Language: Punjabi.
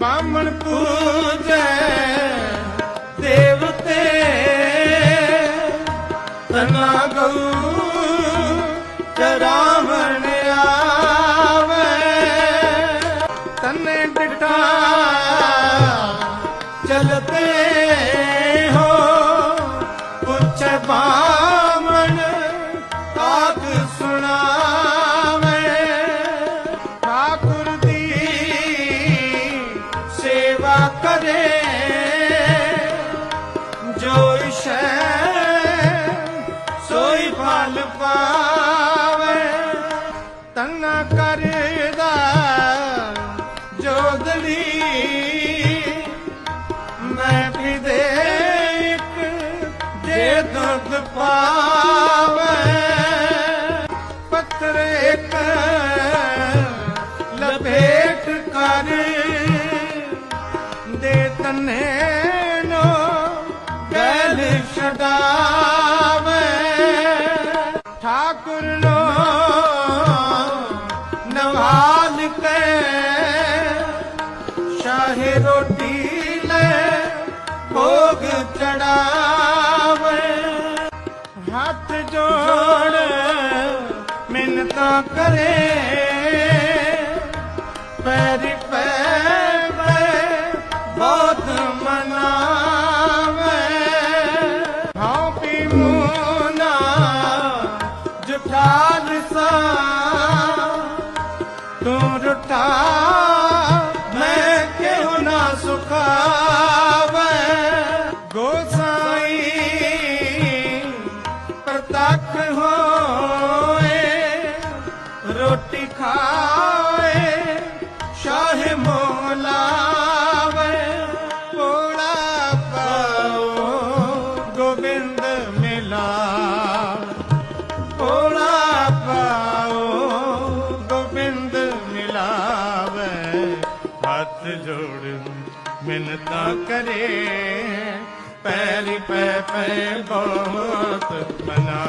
ਬਾਮਣ ਪੂਜੈ ਦੇਵਤੇ ਤਨਾ ਗਉ ਚਰਾਵਣ ਆਵੇ। ਤਨੇ ਡਟਾ ਚਲਤੇ ਹੋ ਪੁੱਛ ਬਾਮਣ ਪਾਵੇ ਤੰਨਾ ਕਰਦਾ ਜੋਦੜੀ। ਮੈਂ ਵੀ ਦੇ ਇੱਕ ਜੇ ਦੁੱਧ ਪਾਵੇ ਪੱਤਰ ਇੱਕ ਲਪੇਟ ਕਰ ਦੇ ਤਨੇ ਨੋ ਗੈਲ ਛਡਾਵੇ ਠਾਕੁਰ ਨੋ ਨਵਾਲ ਕੇ ਸ਼ਾਹੀ ਰੋਟੀ ਲੈ ਭੋਗ ਚੜਾਵੇ। ਹੱਥ ਜੋੜ ਮਿੰਨਤਾਂ ਕਰੇ ਪੈਰੀ ਜੁਠਾਲ ਤੂੰ ਰੁਟਾ ਮੈਂ ਕਿਉ ਨਾ ਸੁਖਾਵੇ? ਗੋਸਾਈ ਪ੍ਰਤੱਖ ਹੋਏ, ਰੋਟੀ ਖਾਏ, ਸ਼ਾਹ ਮੋਲਾਵੇ ਕੋਲਾ ਪਾਓ ਗੋਬਿੰਦ ਮਿਲਾ। ਹੱਥ ਜੋੜ ਮਿੰਨਤਾਂ ਕਰੇ। ਪੈਰੀ ਪੈ ਪੈ ਬਹੁਤ ਮਨਾ।